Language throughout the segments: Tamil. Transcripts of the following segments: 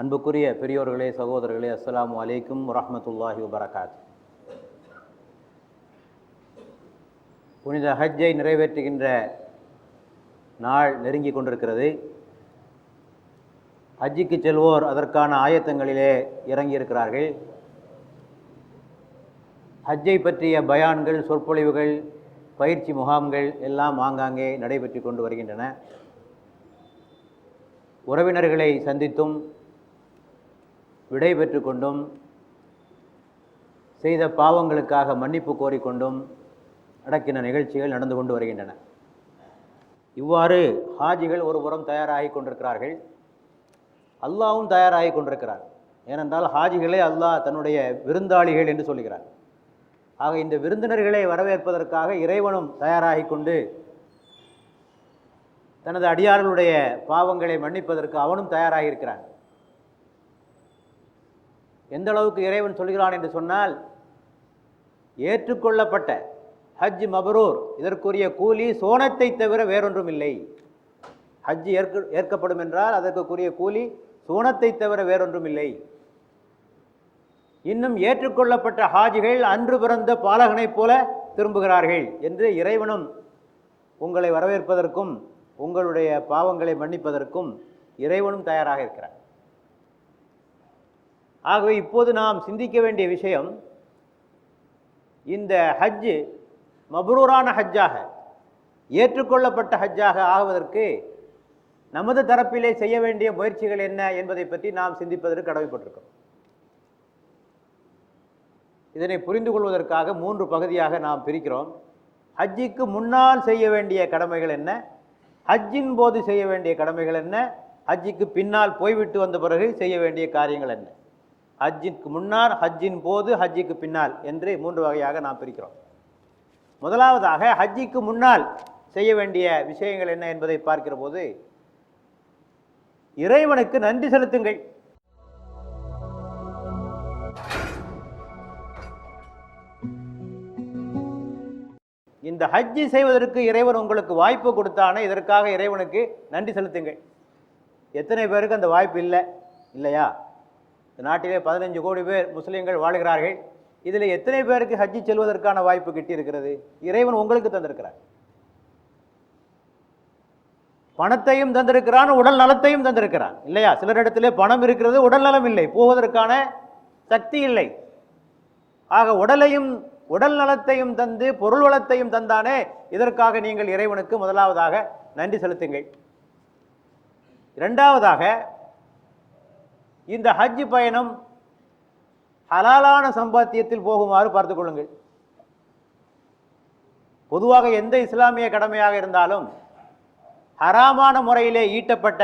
அன்புக்குரிய பெரியோர்களே சகோதரர்களே அஸ்ஸலாமு அலைக்கும் வரமத்துல்லாஹி வபரகாத். புனித ஹஜ்ஜை நிறைவேற்றுகின்ற நாள் நெருங்கி கொண்டிருக்கிறது. ஹஜ்ஜிக்கு செல்வோர் அதற்கான ஆயத்தங்களிலே இறங்கியிருக்கிறார்கள். ஹஜ்ஜை பற்றிய பயான்கள் சொற்பொழிவுகள் பயிற்சி முகாம்கள் எல்லாம் ஆங்காங்கே நடைபெற்று கொண்டு வருகின்றன. உறவினர்களை சந்தித்தும் விடை பெற்று கொண்டும் செய்த பாவங்களுக்காக மன்னிப்பு கோரிக்கொண்டும் நடக்கின்ற நிகழ்ச்சிகள் நடந்து கொண்டு வருகின்றன. இவ்வாறு ஹாஜிகள் ஒரு புறம் தயாராகி கொண்டிருக்கிறார்கள். அல்லாவும் தயாராகி கொண்டிருக்கிறார். ஏனென்றால் ஹாஜிகளே அல்லாஹ் தன்னுடைய விருந்தாளிகள் என்று சொல்கிறார். ஆக இந்த விருந்தினர்களை வரவேற்பதற்காக இறைவனும் தயாராகி கொண்டு தனது அடியார்களுடைய பாவங்களை மன்னிப்பதற்கு அவனும் தயாராகி இருக்கிறான் எந்த அளவுக்கு இறைவன் சொல்கிறான் என்று சொன்னால் ஏற்றுக்கொள்ளப்பட்ட ஹஜ் மபரூர் இதற்குரிய கூலி சோனத்தை தவிர வேறொன்றும் இல்லை. ஹஜ் ஏற்க ஏற்கப்படும் என்றால் அதற்குரிய கூலி சோனத்தை தவிர வேறொன்றும் இல்லை. இன்னும் ஏற்றுக்கொள்ளப்பட்ட ஹாஜிகள் அன்று பிறந்த பாலகனைப் போல திரும்புகிறார்கள் என்று இறைவனும் உங்களை வரவேற்பதற்கும் உங்களுடைய பாவங்களை மன்னிப்பதற்கும் இறைவனும் தயாராக இருக்கிறார். ஆகவே இப்போது நாம் சிந்திக்க வேண்டிய விஷயம் இந்த ஹஜ்ஜு மபரூரான ஹஜ்ஜாக ஏற்றுக்கொள்ளப்பட்ட ஹஜ்ஜாக ஆகுவதற்கு நமது தரப்பிலே செய்ய வேண்டிய முயற்சிகள் என்ன என்பதை பற்றி நாம் சிந்திப்பதற்கு கடமைப்பட்டிருக்கிறோம். இதனை புரிந்து கொள்வதற்காக மூன்று பகுதியாக நாம் பிரிக்கிறோம். ஹஜ்ஜிக்கு முன்னால் செய்ய வேண்டிய கடமைகள் என்ன? ஹஜ்ஜின் போது செய்ய வேண்டிய கடமைகள் என்ன? ஹஜ்ஜிக்கு பின்னால் போய்விட்டு வந்த பிறகு செய்ய வேண்டிய காரியங்கள் என்ன? ஹஜ்ஜிற்கு முன்னால் ஹஜ்ஜின் போது ஹஜ்ஜிக்கு பின்னால் என்று மூன்று வகையாக நாம் பிரிக்கிறோம். முதலாவதாக ஹஜ்ஜிக்கு முன்னால் செய்ய வேண்டிய விஷயங்கள் என்ன என்பதை பார்க்கிற போது இறைவனுக்கு நன்றி செலுத்துங்கள். இந்த ஹஜ்ஜி செய்வதற்கு இறைவன் உங்களுக்கு வாய்ப்பு கொடுத்தானே இதற்காக இறைவனுக்கு நன்றி செலுத்துங்கள். எத்தனை பேருக்கு அந்த வாய்ப்பு இல்லை? இல்லையா? இந்த நாட்டிலே பதினஞ்சு கோடி பேர் முஸ்லீம்கள் வாழ்கிறார்கள். இதில் எத்தனை பேருக்கு ஹஜ்ஜி செல்வதற்கான வாய்ப்பு கிட்டியிருக்கிறது? இறைவன் உங்களுக்கு தந்திருக்கிறார். பணத்தையும் தந்திருக்கிறான் உடல் நலத்தையும் தந்திருக்கிறான். இல்லையா? சிலரிடத்திலே பணம் இருக்கிறது உடல் நலம் இல்லை. போவதற்கான சக்தி இல்லை. ஆக உடலையும் உடல் நலத்தையும் தந்து பொருள் வளத்தையும் தந்தானே இதற்காக நீங்கள் இறைவனுக்கு முதலாவதாக நன்றி செலுத்துங்கள். இரண்டாவதாக இந்த ஹஜ் பயணம் ஹலாலான சம்பாத்தியத்தில் போகுமாறு பார்த்து கொள்ளுங்கள். பொதுவாக எந்த இஸ்லாமிய கடமையாக இருந்தாலும் ஹராமான முறையிலே ஈட்டப்பட்ட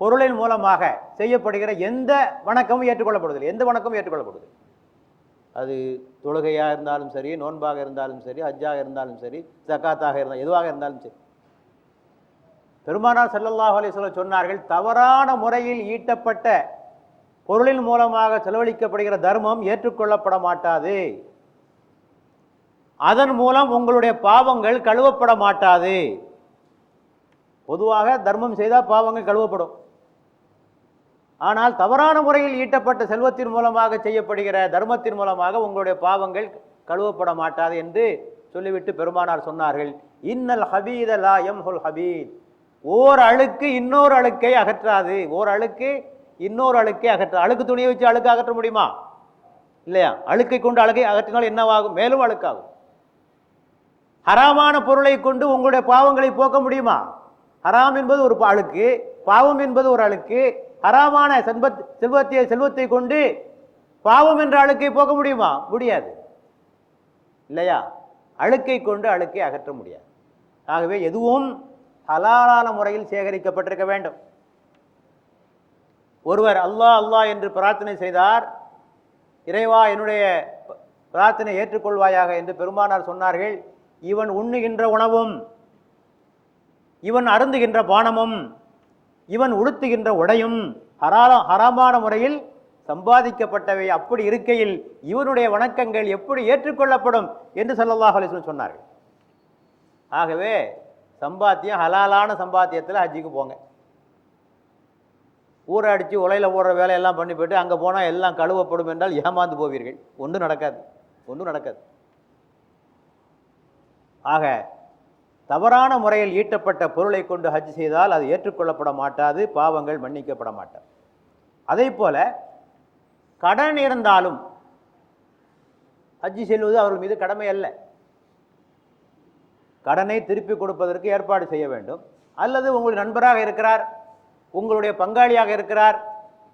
பொருளின் மூலமாக செய்யப்படுகிற எந்த வணக்கமும் ஏற்றுக்கொள்ளப்படுவதில்லை. எந்த வணக்கமும் ஏற்றுக்கொள்ளப்படுது அது தொழுகையாக இருந்தாலும் சரி நோன்பாக இருந்தாலும் சரி ஹஜ்ஜாக இருந்தாலும் சரி ஜக்காத்தாக இருந்தால் எதுவாக இருந்தாலும் சரி. பெருமானார் செல்லல்லாஹ் அலைஹி சொன்னார்கள் தவறான முறையில் ஈட்டப்பட்ட பொருளின் மூலமாக செலவழிக்கப்படுகிற தர்மம் ஏற்றுக்கொள்ளப்பட மாட்டாது. அதன் மூலம் உங்களுடைய பாவங்கள் கழுவப்பட மாட்டாது. பொதுவாக தர்மம் செய்தால் பாவங்கள் கழுவப்படும். ஆனால் தவறான முறையில் ஈட்டப்பட்ட செல்வத்தின் மூலமாக செய்யப்படுகிற தர்மத்தின் மூலமாக உங்களுடைய பாவங்கள் கழுவப்பட மாட்டாது என்று சொல்லிவிட்டு பெருமானார் சொன்னார்கள் இன்னல் ஹபீத லா எம்ஹுல் ஹபீத். ஓர் அழுக்கு இன்னொரு அழுக்கை அகற்றாது. ஓர் அழுக்கு இன்னொரு அழுக்கை அகற்ற அழுக்கு துணியை வச்சு அழுக்கு அகற்ற முடியுமா? இல்லையா? அழுக்கை கொண்டு அழுக்கை அகற்றினால் என்னவாகும்? மேலும் அழுக்காகும். ஹராமான பொருளை கொண்டு உங்களுடைய பாவங்களை போக்க முடியுமா? ஹராம் என்பது ஒரு அழுக்கு பாவம் என்பது ஒரு அழுக்கு. ஹராமான செல்வத் செல்வத்தை செல்வத்தை கொண்டு பாவம் என்ற அழுக்கை போக்க முடியுமா? முடியாது. இல்லையா? அழுக்கை கொண்டு அழுக்கை அகற்ற முடியாது. ஆகவே எதுவும் ஹலாலான முறையில் சேகரிக்கப்பட்டிருக்க வேண்டும். ஒருவர் அல்லாஹ் அல்லாஹ் என்று பிரார்த்தனை செய்தார் இறைவா என்னுடைய பிரார்த்தனை ஏற்றுக்கொள்வாயாக என்று பெருமானார் சொன்னார்கள். இவன் உண்ணுகின்ற உணவும் இவன் அருந்துகின்ற பானமும் இவன் உடுத்துகின்ற உடையும் ஹரால ஹராமான முறையில் சம்பாதிக்கப்பட்டவை அப்படி இருக்கையில் இவனுடைய வணக்கங்கள் எப்படி ஏற்றுக்கொள்ளப்படும் என்று ஸல்லல்லாஹு அலைஹி சொன்னார்கள். ஆகவே சம்பாத்தியம் ஹலாலான சம்பாத்தியத்தில் ஹஜ்ஜிக்கு போங்க. ஊரை அடித்து உலையில் போடுற வேலையெல்லாம் பண்ணி போயிட்டு அங்கே போனால் எல்லாம் கழுவப்படும் என்றால் ஏமாந்து போவீர்கள். ஒன்றும் நடக்காது. ஒன்றும் நடக்காது. ஆக தவறான முறையில் ஈட்டப்பட்ட பொருளை கொண்டு ஹஜ் செய்தால் அது ஏற்றுக்கொள்ளப்பட மாட்டாது பாவங்கள் மன்னிக்கப்பட மாட்டாது. அதே போல் கடன் இருந்தாலும் ஹஜ்ஜி செல்வது அவர்கள் மீது கடமை அல்ல. கடனை திருப்பி கொடுப்பதற்கு ஏற்பாடு செய்ய வேண்டும். அல்லது உங்களுடைய நண்பராக இருக்கிறார் உங்களுடைய பங்காளியாக இருக்கிறார்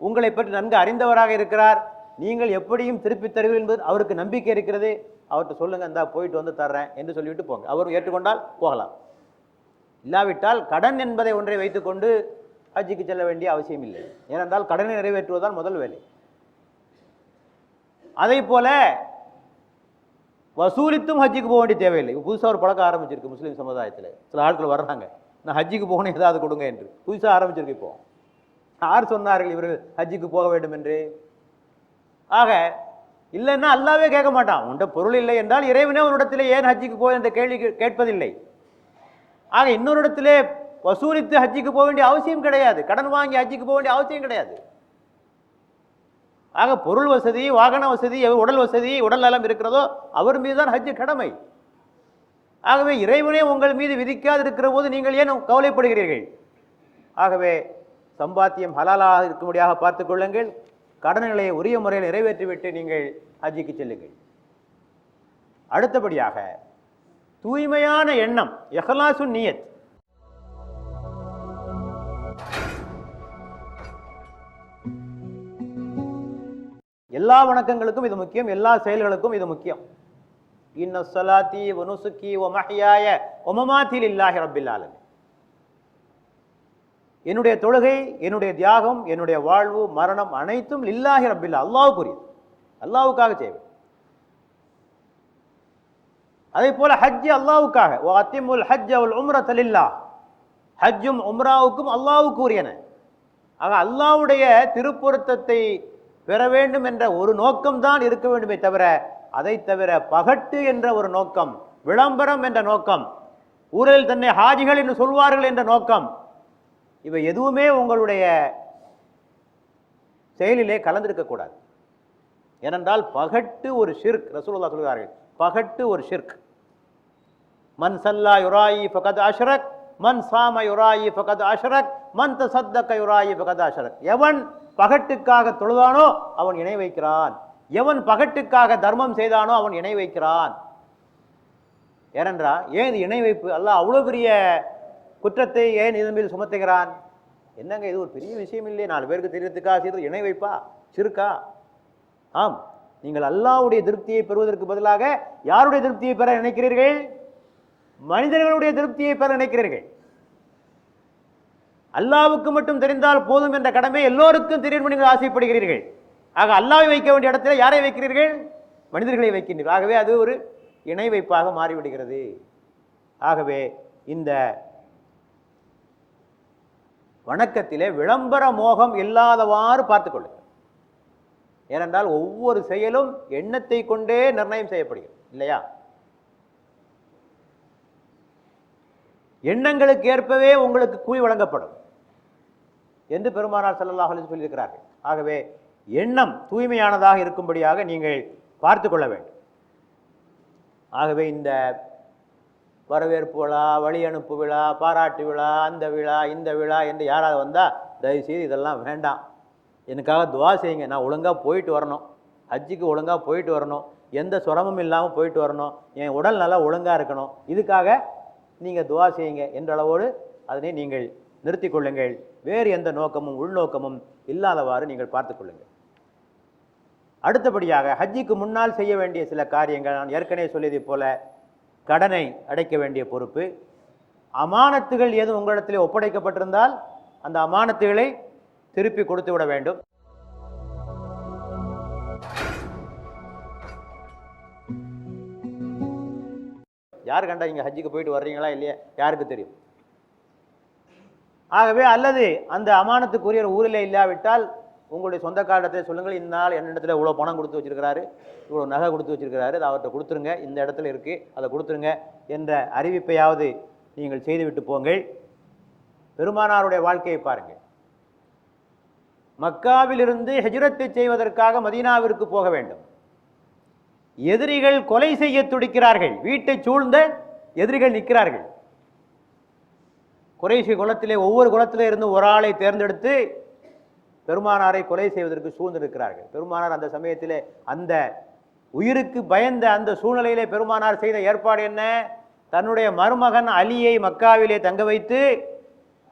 உங்களை பற்றி நன்கு அறிந்தவராக இருக்கிறார் நீங்கள் எப்படியும் திருப்பி தருவீர்கள் என்பது அவருக்கு நம்பிக்கை இருக்கிறது. அவர்கிட்ட சொல்லுங்கள் இந்தா போயிட்டு வந்து தர்றேன் என்று சொல்லிவிட்டு போங்க. அவர் ஏற்றுக்கொண்டால் போகலாம். இல்லாவிட்டால் கடன் என்பதை ஒன்றை வைத்துக்கொண்டு ஹஜ்ஜிக்கு செல்ல வேண்டிய அவசியம் இல்லை. ஏனென்றால் கடனை நிறைவேற்றுவதால் முதல் வேலை. அதே போல வசூலித்தும் ஹஜ்ஜுக்கு போக வேண்டிய தேவையில்லை. புதுசாக ஒரு பழக்கம் ஆரம்பிச்சிருக்கு முஸ்லீம் சமுதாயத்தில். சில ஆட்கள் வர்றாங்க. நான் ஹஜ்ஜுக்கு போகணும் ஏதாவது கொடுங்க என்று. புதுசாக ஆரம்பிச்சிருக்கு இப்போ. யார் சொன்னார்கள் இவர்கள் ஹஜ்ஜுக்கு போக வேண்டும் என்று? ஆக இல்லைன்னா அல்லாவே கேட்க மாட்டான். உண்ட பொருள் இல்லை என்றால் இறைவனே ஒரு இடத்துல ஏன் ஹஜ்ஜுக்கு போய் என்ற கேள்வி கேட்பதில்லை? ஆக இன்னொரு இடத்திலே வசூலித்து ஹஜ்ஜுக்கு போக வேண்டிய அவசியம் கிடையாது. கடன் வாங்கி ஹஜ்ஜுக்கு போக வேண்டிய அவசியம் கிடையாது. ஆக பொருள் வசதி வாகன வசதி உடல் வசதி உடல் நலம் இருக்கிறதோ அவர் மீது தான் ஹஜ்ஜு கடமை. ஆகவே இறைவனே உங்கள் மீது விதிக்காது இருக்கிற போது நீங்கள் ஏன் கவலைப்படுகிறீர்கள்? ஆகவே சம்பாத்தியம் ஹலாலாக இருக்கும்படியாக பார்த்துக் கொள்ளுங்கள். கடன்களை உரிய முறையில் நிறைவேற்றிவிட்டு நீங்கள் ஹஜ்ஜிக்கு செல்லுங்கள். அடுத்தபடியாக தூய்மையான எண்ணம் எஹலாசு நியத். எல்லா வணக்கங்களுக்கும் இது முக்கியம் எல்லா செயல்களுக்கும் இது முக்கியம். இன்ன சலாத்தி வ ஒமஹியாய ஒமமாத்தில் இல்லாஹி வ ரப்பில் ஆலமீன். என்னுடைய தொழுகை என்னுடைய தியாகம் என்னுடைய வாழ்வு மரணம் அனைத்தும் இல்லாஹி ரப்பில்லா அல்லாவுக்குரியது அல்லாவுக்காக செய்வேன். அதே போல ஹஜ் அல்லாவுக்காக ஓ அத்திமுல் ஹஜ் வல் உம்ரத லில்லாஹ். ஹஜ்ஜும் உம்ராவுக்கும் அல்லாஹ்வுக்கு உரியன ஆக அல்லாவுடைய திருப்பொருத்தத்தை பெற வேண்டும் என்ற ஒரு நோக்கம்தான் இருக்க வேண்டுமே தவிர அதை தவிர பகட்டு என்ற ஒரு நோக்கம் விளம்பரம் என்ற நோக்கம் ஊரில் தன்னை ஹாஜிகள் என்று சொல்வார்கள் என்ற நோக்கம் இவை எதுவுமே உங்களுடைய செயலிலே கலந்திருக்கக்கூடாது ஏனென்றால் பகட்டு ஒரு ஷிர்க் ரசூலுல்லாஹ் சொல்கிறார்கள் பகட்டு ஒரு ஷிர்க். மன் சல்லா யுராயி ஃபகத் அஷ்ரக் மன் சாம யுராயி ஃபகத் அஷ்ரக் மன் தசத்தக்க யுராயி ஃபகத் அஷ்ரக். எவன் பகட்டுக்காக தொழுதானோ அவன் இணை வைக்கிறான். எவன் பகட்டுக்காக தர்மம் செய்தானோ அவன் இணை வைக்கிறான். ஏனென்றா ஏன் இது இணை வைப்பு? அல்ல அவ்வளோ பெரிய குற்றத்தை ஏன் இதன் மீது சுமத்துகிறான்? என்னங்க இது ஒரு பெரிய விஷயம் இல்லையே? நாலு பேருக்கு தெரியறதுக்காக செய்து இணை வைப்பா? சிறுக்கா? ஆம். நீங்கள் அல்லாவுடைய திருப்தியை பெறுவதற்கு பதிலாக யாருடைய திருப்தியை பெற நினைக்கிறீர்கள்? மனிதர்களுடைய திருப்தியை பெற நினைக்கிறீர்கள். அல்லாவுக்கு மட்டும் தெரிந்தால் போதும் என்ற கடமை எல்லோருக்கும் தெரியும் நீங்கள் ஆசைப்படுகிறீர்கள். ஆக அல்லாவை வைக்க வேண்டிய இடத்துல யாரை வைக்கிறீர்கள்? மனிதர்களை வைக்கின்றீர்கள். ஆகவே அது ஒரு இணை வைப்பாக மாறிவிடுகிறது. ஆகவே இந்த வணக்கத்திலே விளம்பர மோகம் இல்லாதவாறு பார்த்துக்கொள்ளுங்கள் ஏனென்றால் ஒவ்வொரு செயலும் எண்ணத்தை கொண்டே நிர்ணயம் செய்யப்படுகிறது. இல்லையா? எண்ணங்களுக்கு ஏற்பவே உங்களுக்கு கூலி வழங்கப்படும். என்று பெருமானார் ஸல்லல்லாஹு அலைஹி சொல்லியிருக்கிறார்கள். ஆகவே எண்ணம் தூய்மையானதாக இருக்கும்படியாக நீங்கள் பார்த்து கொள்ள வேண்டும். ஆகவே இந்த வரவேற்பு விழா வழி அனுப்பு விழா பாராட்டு விழா அந்த விழா இந்த விழா என்று யாராவது வந்தால் தயவுசெய்து இதெல்லாம் வேண்டாம். எனக்காக துவா செய்யுங்க. நான் ஒழுங்காக போயிட்டு வரணும். ஹஜ்ஜுக்கு ஒழுங்காக போயிட்டு வரணும். எந்த சிரமமும் இல்லாமல் போயிட்டு வரணும். என் உடல் நல்லா ஒழுங்காக இருக்கணும். இதுக்காக நீங்கள் துவா செய்யுங்க என்ற அளவோடு அதனை நீங்கள் நிறுத்தி கொள்ளுங்கள். வேறு எந்த நோக்கமும் உள்நோக்கமும் இல்லாதவாறு நீங்கள் பார்த்துக்கொள்ளுங்கள் அடுத்தபடியாக ஹஜ்ஜிக்கு முன்னால் செய்ய வேண்டிய சில காரியங்கள் நான் ஏற்கனவே சொல்லியதைப் போல கடனை அடைக்க வேண்டிய பொறுப்பு. அமானத்துகள் ஏதும் உங்களிடத்திலே ஒப்படைக்கப்பட்டிருந்தால் அந்த அமானத்துகளை திருப்பி கொடுத்து விட வேண்டும். யார் கண்டா இங்கே ஹஜ்ஜுக்கு போயிட்டு வர்றீங்களா இல்லையா? யாருக்கு தெரியும்? ஆகவே அல்லது அந்த அமானத்துக்குரியர் ஊரில் இல்லாவிட்டால் உங்களுடைய சொந்தக்காரத்தை சொல்லுங்கள் இந்நாள் என்ன என்னிடத்துல இவ்வளோ பணம் கொடுத்து வச்சிருக்கிறாரு இவ்வளோ நகை கொடுத்து வச்சிருக்கிறாரு அதை அவர்கிட்ட கொடுத்துருங்க இந்த இடத்துல இருக்குது அதை கொடுத்துருங்க என்ற அறிவிப்பையாவது நீங்கள் செய்துவிட்டு போங்கள். பெருமானாருடைய வாழ்க்கையை பாருங்கள். மக்காவிலிருந்து ஹெஜ்ரத்தை செய்வதற்காக மதீனாவிற்கு போக வேண்டும். எதிரிகள் கொலை செய்ய துடிக்கிறார்கள். வீட்டை சூழ்ந்த எதிரிகள் நிற்கிறார்கள். குறைசி குலத்திலே ஒவ்வொரு குலத்திலே இருந்து ஒரு ஆளை தேர்ந்தெடுத்து பெருமானாரை கொலை செய்வதற்கு சூழ்ந்திருக்கிறார்கள். பெருமானார் அந்த சமயத்திலே அந்த உயிருக்கு பயந்த அந்த சூழ்நிலையிலே பெருமானார் செய்த ஏற்பாடு என்ன? தன்னுடைய மருமகன் அலியை மக்காவிலே தங்க வைத்து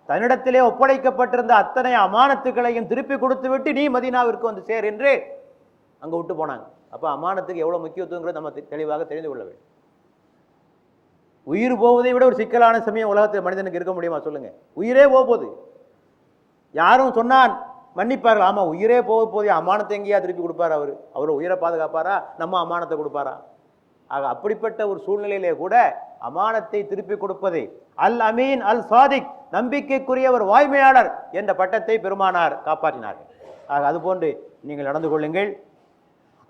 தன்னிடத்திலே ஒப்படைக்கப்பட்டிருந்த அத்தனை அமானத்துக்களையும் திருப்பி கொடுத்து விட்டு நீ மதீனாவிற்கு வந்து சேர் என்று அங்கே விட்டு போனாங்க. அப்போ அமானத்துக்கு எவ்வளோ முக்கியத்துவங்கிறது நம்ம தெளிவாக தெரிந்து கொள்ள வேண்டும். உயிர் போவதை விட ஒரு சிக்கலான சமயம் உலகத்தில் மனிதனுக்கு இருக்க முடியுமா சொல்லுங்கள் உயிரே போகுது. யாரும் சொன்னான் மன்னிப்பார்கள். ஆமாம் உயிரே போக போதே அமானத்தை எங்கேயா திருப்பி கொடுப்பார் அவர். அவர் உயிரை பாதுகாப்பாரா? நம்ம அமானத்தை கொடுப்பாரா? ஆக அப்படிப்பட்ட ஒரு சூழ்நிலையிலே கூட அமானத்தை திருப்பி கொடுப்பது அல் அமீன் அல் சாதிக் நம்பிக்கைக்குரிய ஒரு வாய்மையாளர் என்ற பட்டத்தை பெருமானார் காப்பாற்றினார்கள். ஆக அதுபோன்று நீங்கள் நடந்து கொள்ளுங்கள்.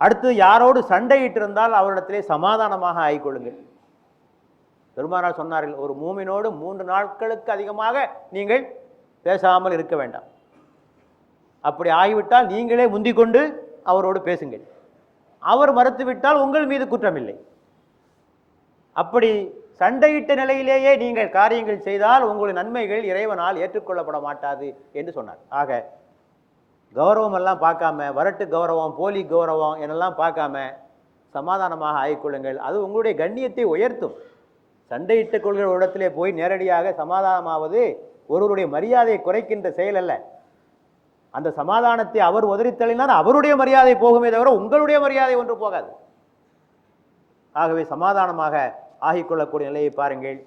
அடுத்து யாரோடு சண்டையிட்டிருந்தால் அவரிடத்திலே சமாதானமாக ஆகிக்கொள்ளுங்கள் பெருமானார் சொன்னார்கள் ஒரு மூமினோடு மூன்று நாட்களுக்கு அதிகமாக நீங்கள் பேசாமல் இருக்க வேண்டாம். அப்படி ஆகிவிட்டால் நீங்களே முந்திக்கொண்டு அவரோடு பேசுங்கள். அவர் மறுத்துவிட்டால் உங்கள் மீது குற்றமில்லை. அப்படி சண்டையிட்ட நிலையிலேயே நீங்கள் காரியங்கள் செய்தால் உங்களுடைய நன்மைகள் இறைவனால் ஏற்றுக்கொள்ளப்பட மாட்டாது என்று சொன்னார். ஆக கௌரவம் எல்லாம் பார்க்காம வரட்டு கௌரவம் போலி கௌரவம் என்னெல்லாம் பார்க்காம சமாதானமாக ஆகிக்கொள்ளுங்கள். அது உங்களுடைய கண்ணியத்தை உயர்த்தும். சண்டையிட்டுக் கொள்கிற ஒரு இடத்திலே போய் நேரடியாக சமாதானமாவது ஒருவருடைய மரியாதையை குறைக்கின்ற செயல் அல்ல. அந்த சமாதானத்தை அவர் உதறித்தள்ளினார் அவருடைய மரியாதை போகுமே தவிர உங்களுடைய மரியாதை ஒன்று போகாது. ஆகவே சமாதானமாக ஆகிக்கொள்ளக்கூடிய நிலையை பாருங்கள்.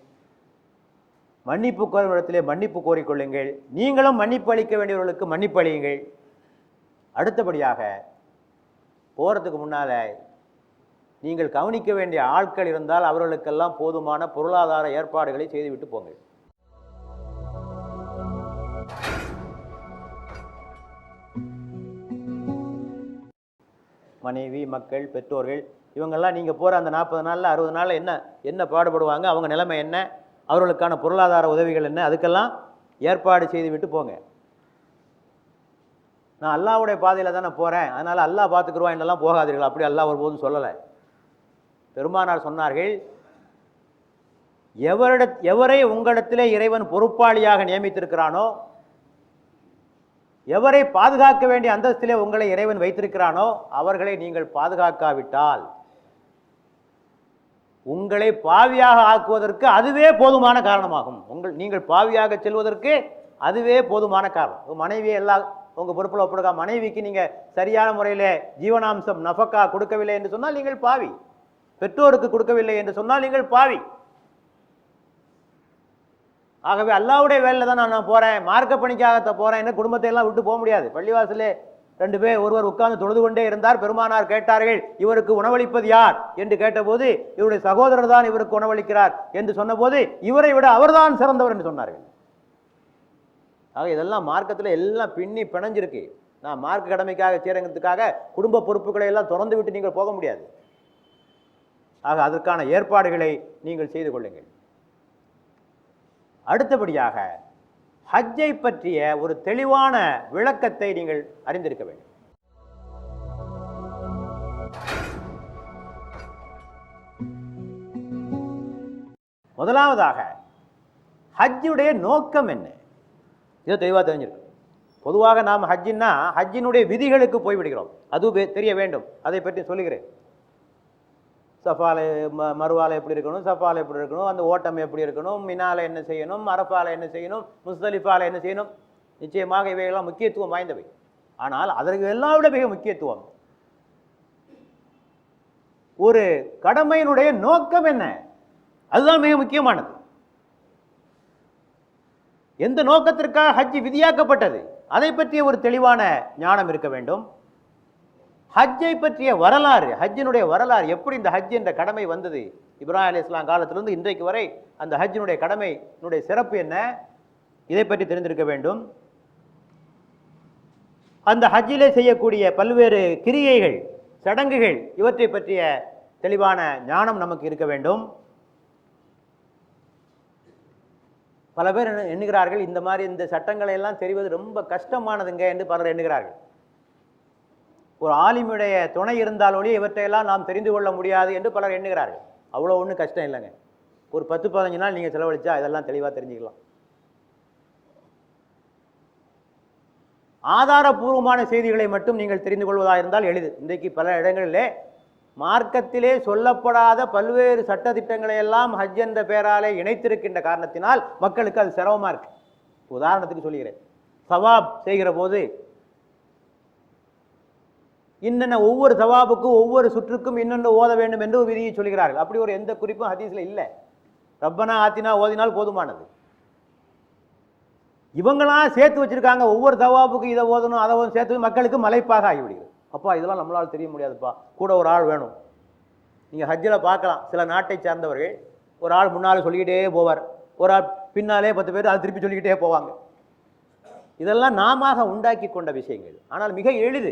மன்னிப்பு கோரும் இடத்திலே மன்னிப்பு கோரிக்கொள்ளுங்கள். நீங்களும் மன்னிப்பு அளிக்க வேண்டியவர்களுக்கு மன்னிப்பு அளியுங்கள். அடுத்தபடியாக போகிறதுக்கு முன்னால நீங்கள் கவனிக்க வேண்டிய ஆட்கள் இருந்தால் அவர்களுக்கெல்லாம் போதுமான பொருளாதார ஏற்பாடுகளை செய்துவிட்டு போங்கள் மனைவி மக்கள் பெற்றோர்கள் இவங்கெல்லாம் நீங்கள் போகிற அந்த நாற்பது நாளில் அறுபது நாளில் என்ன என்ன பாடுபடுவாங்க அவங்க நிலைமை என்ன அவர்களுக்கான பொருளாதார உதவிகள் என்ன அதுக்கெல்லாம் ஏற்பாடு செய்து விட்டு போங்க. நான் அல்லாவுடைய பாதையில் தானே போகிறேன் அதனால் அல்லாஹ் பார்த்துக்குருவான் என்னெல்லாம் போகாதீர்கள் அப்படி அல்லாஹ் ஒருபோதும் சொல்லலை. பெருமானார் சொன்னார்கள் எவரிட எவரை உங்களிடத்திலே இறைவன் பொறுப்பாளியாக நியமித்திருக்கிறானோ எவரை பாதுகாக்க வேண்டிய அந்தஸ்திலே உங்களை இறைவன் வைத்திருக்கிறானோ அவர்களை நீங்கள் பாதுகாக்காவிட்டால் உங்களை பாவியாக ஆக்குவதற்கு அதுவே போதுமான காரணமாகும். உங்கள் நீங்கள் பாவியாக செல்வதற்கு அதுவே போதுமான காரணம். உங்க மனைவி எல்லாம் உங்கள் பொறுப்பில் ஒப்படுக்கா மனைவிக்கு நீங்கள் சரியான முறையில் ஜீவனாம்சம் நஃபக்கா கொடுக்கவில்லை என்று சொன்னால் நீங்கள் பாவி. பெற்றோருக்கு கொடுக்கவில்லை என்று சொன்னால் நீங்கள் பாவி. ஆகவே அல்லாவுடைய வேலையில் தான் நான் நான் போகிறேன் மார்க்க பணிக்காக போகிறேன் குடும்பத்தை எல்லாம் விட்டு போக முடியாது. பள்ளிவாசலே ரெண்டு பேர் ஒருவர் உட்கார்ந்து தொழுது கொண்டே இருந்தார். பெருமானார் கேட்டார்கள் இவருக்கு உணவளிப்பது யார்? என்று கேட்டபோது இவருடைய சகோதரர் தான் இவருக்கு உணவளிக்கிறார். என்று சொன்னபோது இவரை விட அவர்தான் சிறந்தவர் என்று சொன்னார்கள். ஆக இதெல்லாம் மார்க்கத்தில் எல்லாம் பின்னி பிணைஞ்சிருக்கு. நான் மார்க்க கடமைக்காக சேரங்கிறதுக்காக குடும்ப பொறுப்புகளை எல்லாம் திறந்து விட்டு நீங்கள் போக முடியாது. ஆக அதற்கான ஏற்பாடுகளை நீங்கள் செய்து கொள்ளுங்கள். அடுத்தபடியாக ஹஜ்ஜை பற்றிய ஒரு தெளிவான விளக்கத்தை நீங்கள் அறிந்திருக்க வேண்டும். முதலாவதாக ஹஜ்ஜுடைய நோக்கம் என்ன? இதை தெளிவாக தெரிஞ்சிருக்கும். பொதுவாக நாம் ஹஜ்ஜின்னா ஹஜ்ஜினுடைய விதிகளுக்கு போய்விடுகிறோம். அது தெரிய வேண்டும். அதை பற்றி சொல்லுகிறேன். சஃபாலை ம மறுவாலை எப்படி இருக்கணும் சஃபாலை எப்படி இருக்கணும் அந்த ஓட்டம் எப்படி இருக்கணும் மினால என்ன செய்யணும் அரஃபால என்ன செய்யணும் முஸ்தலிஃபாலை என்ன செய்யணும். நிச்சயமாக இவையெல்லாம் முக்கியத்துவம் வாய்ந்தவை. ஆனால் அதற்கு எல்லாம் விட மிக முக்கியத்துவம். ஒரு கடமையினுடைய நோக்கம் என்ன? அதுதான் மிக முக்கியமானது. எந்த நோக்கத்திற்காக ஹஜ் விதியாக்கப்பட்டது? அதை பற்றிய ஒரு தெளிவான ஞானம் இருக்க வேண்டும். ஹஜ்ஜை பற்றிய வரலாறு ஹஜ்ஜினுடைய வரலாறு எப்படி இந்த ஹஜ் என்ற கடமை வந்தது? இப்ராஹிம் அலி இஸ்லாம் காலத்திலிருந்து இன்றைக்கு வரை அந்த ஹஜ்ஜினுடைய கடமையினுடைய சிறப்பு என்ன? இதை பற்றி தெரிந்திருக்க வேண்டும். அந்த ஹஜ்ஜிலே செய்யக்கூடிய பல்வேறு கிரியைகள் சடங்குகள் இவற்றை பற்றிய தெளிவான ஞானம் நமக்கு இருக்க வேண்டும். பல பேர் எண்ணுகிறார்கள் இந்த மாதிரி இந்த சட்டங்களை எல்லாம் தெரிவது ரொம்ப கஷ்டமானதுங்க என்று பலர் எண்ணுகிறார்கள். ஒரு ஆலிமுடைய துணை இருந்தாலொழி இவற்றையெல்லாம் நாம் தெரிந்து கொள்ள முடியாது என்று பலர் எண்ணுகிறார்கள். அவ்வளோ ஒன்றும் கஷ்டம் இல்லைங்க. ஒரு பத்து பதினஞ்சு நாள் நீங்கள் செலவழிச்சா இதெல்லாம் தெளிவாக தெரிஞ்சுக்கலாம். ஆதாரபூர்வமான செய்திகளை மட்டும் நீங்கள் தெரிந்து கொள்வதாக இருந்தால் எளிது. இன்றைக்கு பல இடங்களிலே மார்க்கத்திலே சொல்லப்படாத பல்வேறு சட்டதிட்டங்களை எல்லாம் ஹஜ் என்ற பெயராலே இணைத்திருக்கின்ற காரணத்தினால் மக்களுக்கு அது சிரமமாக இருக்கு. உதாரணத்துக்கு சொல்கிறேன். சவாப் செய்கிற போது இன்னென்ன ஒவ்வொரு சவாபுக்கும் ஒவ்வொரு சுற்றுக்கும் இன்னொன்று ஓத வேண்டும் என்று ஒரு விதியை சொல்கிறார்கள். அப்படி ஒரு எந்த குறிப்பும் ஹதீஸில் இல்லை. ரப்பனா ஆத்தினா ஓதினால் போதுமானது. இவங்களாம் சேர்த்து வச்சுருக்காங்க. ஒவ்வொரு தவாபுக்கும் இதை ஓதணும் அதை ஓதணும் சேர்த்து மக்களுக்கு மலைப்பாக ஆகிவிடுகிறது. அப்பா இதெல்லாம் நம்மளால் தெரிய முடியாதுப்பா. கூட ஒரு ஆள் வேணும். நீங்கள் ஹஜ்ஜில் பார்க்கலாம். சில நாட்டை சார்ந்தவர்கள் ஒரு ஆள் முன்னால் சொல்லிக்கிட்டே போவார். ஒரு ஆள் பின்னாலே பத்து பேர் அதை திருப்பி சொல்லிக்கிட்டே போவாங்க. இதெல்லாம் நாம உண்டாக்கி கொண்ட விஷயங்கள். ஆனால் மிக எளிது.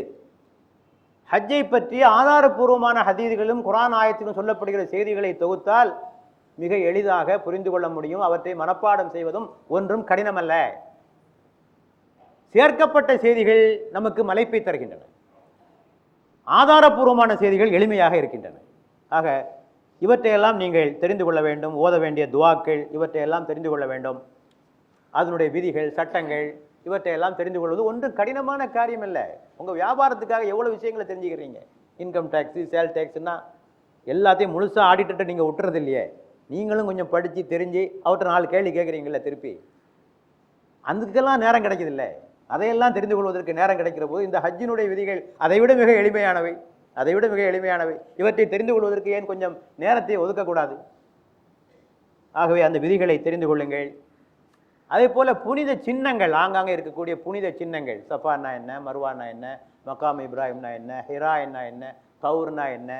ஹஜ்ஜை பற்றி ஆதாரபூர்வமான ஹதீதுகளும் குரான் ஆயத்திலும் சொல்லப்படுகிற செய்திகளை தொகுத்தால் மிக எளிதாக புரிந்து கொள்ள முடியும். அவற்றை மனப்பாடம் செய்வதும் ஒன்றும் கடினமல்ல. சேர்க்கப்பட்ட செய்திகள் நமக்கு மலைப்பை தருகின்றன. ஆதாரபூர்வமான செய்திகள் எளிமையாக இருக்கின்றன. ஆக இவற்றையெல்லாம் நீங்கள் தெரிந்து கொள்ள வேண்டும். ஓத வேண்டிய துவாக்கள் இவற்றையெல்லாம் தெரிந்து கொள்ள வேண்டும். அதனுடைய விதிகள் சட்டங்கள் இவற்றையெல்லாம் தெரிந்து கொள்வது ஒன்றும் கடினமான காரியம் இல்லை உங்கள் வியாபாரத்துக்காக எவ்வளோ விஷயங்களை தெரிஞ்சுக்கிறீங்க? இன்கம் டேக்ஸு சேல் டேக்ஸ்னா எல்லாத்தையும் முழுசாக ஆடிட்டர்கிட்ட நீங்கள் விட்டுறது இல்லையே. நீங்களும் கொஞ்சம் படித்து தெரிஞ்சு அவர்கிட்ட நாலு கேள்வி கேட்குறீங்களே திருப்பி. அதுக்கெல்லாம் நேரம் கிடைக்குதில்ல அதையெல்லாம் தெரிந்து கொள்வதற்கு நேரம் கிடைக்கிற போது இந்த ஹஜ்ஜினுடைய விதிகள் அதைவிட மிக எளிமையானவை. அதைவிட மிக எளிமையானவை. இவற்றை தெரிந்து கொள்வதற்கு ஏன் கொஞ்சம் நேரத்தை ஒதுக்கக்கூடாது? ஆகவே அந்த விதிகளை தெரிந்து கொள்ளுங்கள். அதே போல் புனித சின்னங்கள் ஆங்காங்கே இருக்கக்கூடிய புனித சின்னங்கள். சஃபானா என்ன மர்வானா என்ன மக்காம் இப்ராஹிம்னா என்ன ஹிரா என்ன என்ன கவுர்னா என்ன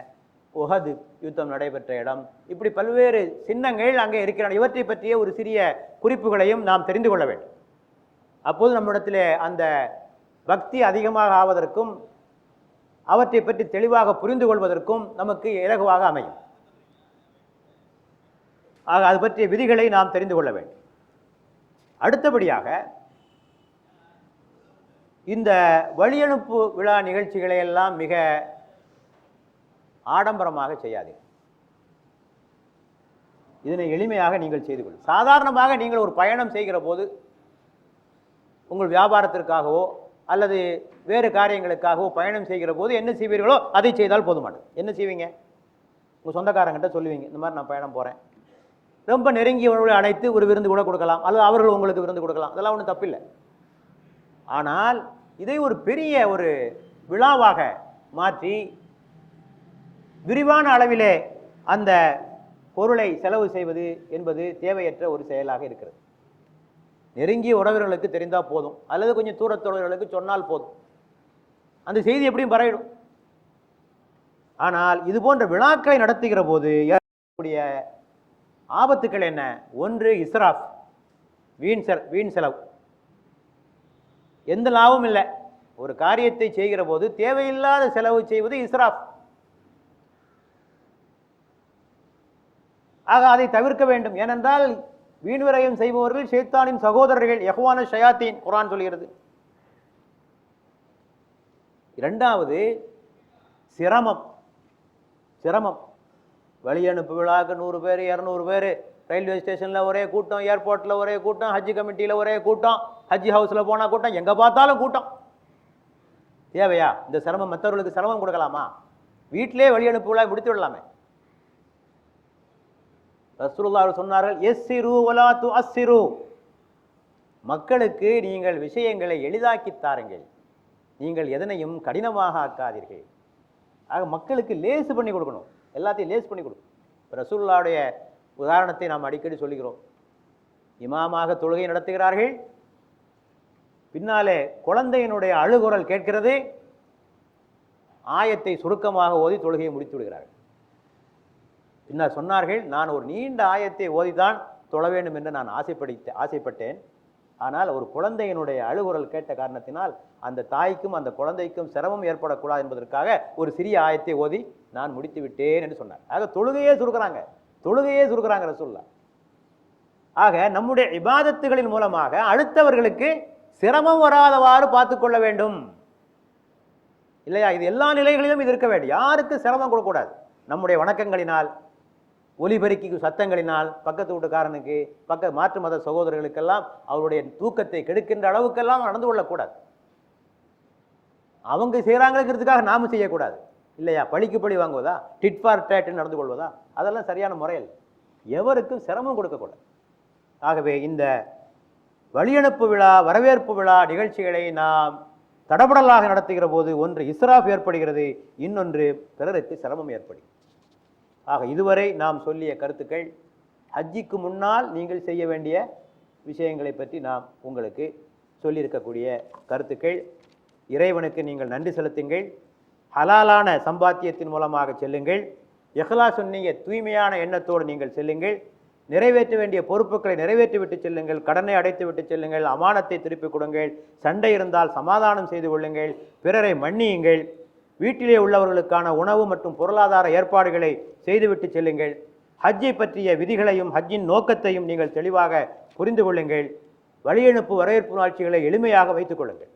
உஹது யுத்தம் நடைபெற்ற இடம். இப்படி பல்வேறு சின்னங்கள் அங்கே இருக்கிறான். இவற்றை பற்றிய ஒரு சிறிய குறிப்புகளையும் நாம் தெரிந்து கொள்ள வேண்டும். அப்போது நம்மிடத்தில் அந்த பக்தி அதிகமாக ஆவதற்கும் அவற்றை பற்றி தெளிவாக புரிந்து கொள்வதற்கும் நமக்கு இலகுவாக அமையும். ஆக அது பற்றிய விதிகளை நாம் தெரிந்து கொள்ள வேண்டும். அடுத்தபடியாக இந்த வழியனுப்பு விழா நிகழ்ச்சிகளை எல்லாம் மிக ஆடம்பரமாக செய்யாதீர்கள் இதனை எளிமையாக நீங்கள் செய்து கொள்ளும் சாதாரணமாக நீங்கள் ஒரு பயணம் செய்கிற போது உங்கள் வியாபாரத்திற்காகவோ அல்லது வேறு காரியங்களுக்காகவோ பயணம் செய்கிற போது என்ன செய்வீர்களோ அதை செய்தால் போதுமானது. என்ன செய்வீங்க? உங்கள் சொந்தக்காரங்கிட்ட சொல்லுவீங்க இந்த மாதிரி நான் பயணம் போகிறேன் ரொம்ப நெருங்கியவர்களை அழைத்து ஒரு விருந்து கூட கொடுக்கலாம். அல்லது அவர்கள் உங்களுக்கு விருந்து கொடுக்கலாம். அதெல்லாம் ஒன்றும் தப்பில்லை. ஆனால் இதை ஒரு பெரிய ஒரு விழாவாக மாற்றி விரிவான அளவிலே அந்த பொருளை செலவு செய்வது என்பது தேவையற்ற ஒரு செயலாக இருக்கிறது. நெருங்கிய உறவினர்களுக்கு தெரிந்தால் போதும். அல்லது கொஞ்சம் தூரத்துறவர்களுக்கு சொன்னால் போதும். அந்த செய்தி எப்படியும் பரவிடும். ஆனால் இது போன்ற விழாக்களை நடத்துகிற போது ஏற்படக்கூடிய ஆபத்துக்கள் என்ன? ஒன்று இஸ்ராஃப். வீண் செல் வீண் செலவு. எந்த லாபமும் இல்லை. ஒரு காரியத்தை செய்கிற போது தேவையில்லாத செலவு செய்வது இஸ்ராஃப். ஆக அதை தவிர்க்க வேண்டும். ஏனென்றால் வீண் விரயம் செய்பவர்கள் ஷேத்தானின் சகோதரர்கள் யஹ்வான ஷயாத்தீன் குரான் சொல்கிறது. இரண்டாவது சிரமம். சிரமம். வழியனுப்பு விழாக்கு நூறு பேர் இரநூறு பேர். ரயில்வே ஸ்டேஷனில் ஒரே கூட்டம் ஏர்போர்ட்டில் ஒரே கூட்டம் ஹஜ்ஜி கமிட்டியில் ஒரே கூட்டம் ஹஜ்ஜி ஹவுஸில் போனால் கூட்டம் எங்கே பார்த்தாலும் கூட்டம். தேவையா? இந்த சிரமம் மற்றவர்களுக்கு சிரமம் கொடுக்கலாமா? வீட்டிலே வழி அனுப்பு விழா முடித்து விடலாமே. ரசூலுல்லாஹ் அவர்கள் சொன்னார்கள் எஸ்ஸிரு வலா து அஸ்ஸிரு மக்களுக்கு நீங்கள் விஷயங்களை எளிதாக்கி தாருங்கள். நீங்கள் எதனையும் கடினமாக ஆக்காதீர்கள். ஆக மக்களுக்கு லேசு பண்ணி கொடுக்கணும். எல்லாத்தையும் லேஸ் பண்ணி கொடுக்கும் இப்போ ரசூல்லாவுடைய உதாரணத்தை நாம் அடிக்கடி சொல்லுகிறோம். இமாமாக தொழுகை நடத்துகிறார்கள். பின்னாலே குழந்தையினுடைய அழுகுரல் கேட்கிறது. ஆயத்தை சுருக்கமாக ஓதி தொழுகையை முடித்து விடுகிறார்கள். பின்னர் சொன்னார்கள் நான் ஒரு நீண்ட ஆயத்தை ஓதிதான் தொழ வேண்டும் என்று நான் ஆசைப்படித்த ஆசைப்பட்டேன். ஆனால் ஒரு குழந்தையினுடைய அழுகுரல் கேட்ட காரணத்தினால் அந்த தாய்க்கும் அந்த குழந்தைக்கும் சிரமம் ஏற்படக்கூடாது என்பதற்காக ஒரு சிறிய ஆயத்தை ஓதி நான் முடித்து விட்டேன் என்று சொன்னார். ஆக தொழுகையே சுருக்கிறாங்க. தொழுகையே சுருக்கிறாங்க ரசூல்லா ஆக நம்முடைய இபாதத்துகளின் மூலமாக அடுத்தவர்களுக்கு சிரமம் வராதவாறு பார்த்துக்கொள்ள வேண்டும். இல்லையா? இது எல்லா நிலைகளிலும் இது இருக்க வேண்டும். யாருக்கு சிரமம் கொடுக்கக்கூடாது? நம்முடைய வணக்கங்களினால் ஒலிபெருக்கி சத்தங்களினால் பக்கத்து வீட்டுக்காரனுக்கு பக்க மாற்று மத சகோதரர்களுக்கெல்லாம் அவருடைய தூக்கத்தை கெடுக்கின்ற அளவுக்கெல்லாம் நடந்து கொள்ளக்கூடாது. அவங்க செய்கிறாங்கிறதுக்காக நாம செய்யக்கூடாது. இல்லையா? பழிக்கு பழி வாங்குவதா? டிட் ஃபார் டேட்னு நடந்து கொள்வதா? அதெல்லாம் சரியான முறையில் எவருக்கும் சிரமம் கொடுக்கக்கூடாது. ஆகவே இந்த வழியனுப்பு விழா வரவேற்பு விழா நிகழ்ச்சிகளை நாம் தடபடலாக நடத்துகிற போது ஒன்று இஸ்ராஃப் ஏற்படுகிறது இன்னொன்று பிறருக்கு சிரமம் ஏற்படுகிறது. ஆக இதுவரை நாம் சொல்லிய கருத்துக்கள் ஹஜ்ஜிக்கு முன்னால் நீங்கள் செய்ய வேண்டிய விஷயங்களை பற்றி நாம் உங்களுக்கு சொல்லியிருக்கக்கூடிய கருத்துக்கள். இறைவனுக்கு நீங்கள் நன்றி செலுத்துங்கள். ஹலாலான சம்பாத்தியத்தின் மூலமாக செல்லுங்கள். எஹ்லா சொன்னீங்க தூய்மையான எண்ணத்தோடு நீங்கள் செல்லுங்கள். நிறைவேற்ற வேண்டிய பொறுப்புகளை நிறைவேற்றிவிட்டு செல்லுங்கள். கடனை அடைத்து விட்டு செல்லுங்கள். அமானத்தை திருப்பிக் கொடுங்கள். சண்டை இருந்தால் சமாதானம் செய்து கொள்ளுங்கள். பிறரை மன்னியுங்கள். வீட்டிலே உள்ளவர்களுக்கான உணவு மற்றும் பொருளாதார ஏற்பாடுகளை செய்துவிட்டு செல்லுங்கள். ஹஜ்ஜை பற்றிய விதிகளையும் ஹஜ்ஜின் நோக்கத்தையும் நீங்கள் தெளிவாக புரிந்து கொள்ளுங்கள். வழியனுப்பு வரவேற்பு நாட்சிகளை எளிமையாக வைத்துக் கொள்ளுங்கள்.